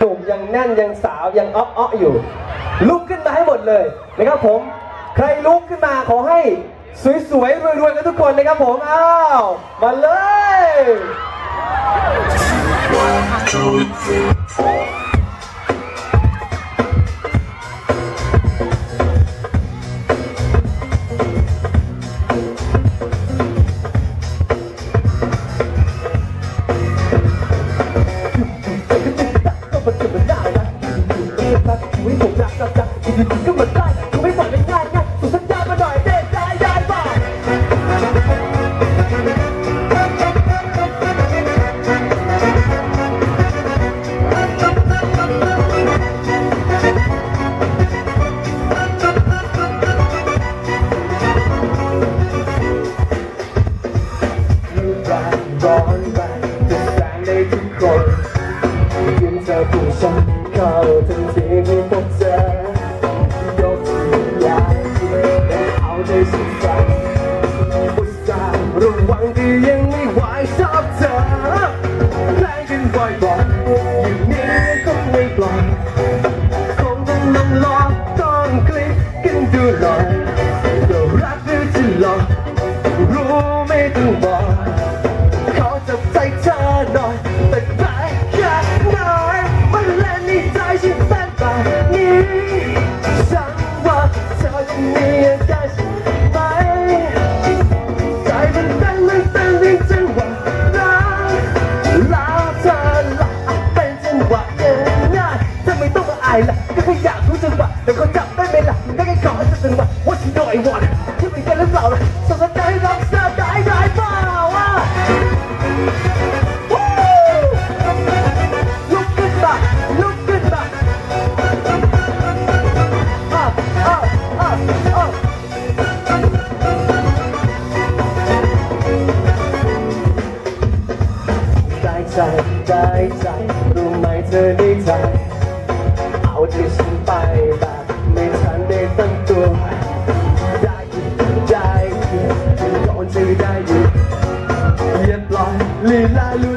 หนุ่มยังแน่นยังสาวยังอ้ออ้ออยู่ ลุกขึ้นมาให้หมดเลยนะครับผม ใครลุกขึ้นมาขอให้สวยๆรวยๆกันทุกคนนะครับผมอ้าวมาเลย quý phụ làm sao chặt thì người cứ mình tay không biết mọi người nhai nhai tụi thân gia bên đòi đê dài dài vào Hãy subscribe cho kênh Ghiền Mì Gõ Để không bỏ lỡ những video hấp dẫn 靠近轻轻 าอายล่ะก็แค่อยากรู้จังหวะแต่ก็จับได้ไหมล่ะก็แค่ขอจะจังหวะ What you know I want ที่ไม่ได้หรือเปล่าล่ะสนใจรักษาได้ได้เปล่าอ่ะ ลุกขึ้นมาลุกขึ้นมาอ่ะอ่ะอ่ะอ่ะได้ใจได้ใจรู้ไหมเธอได้ใจ lila lu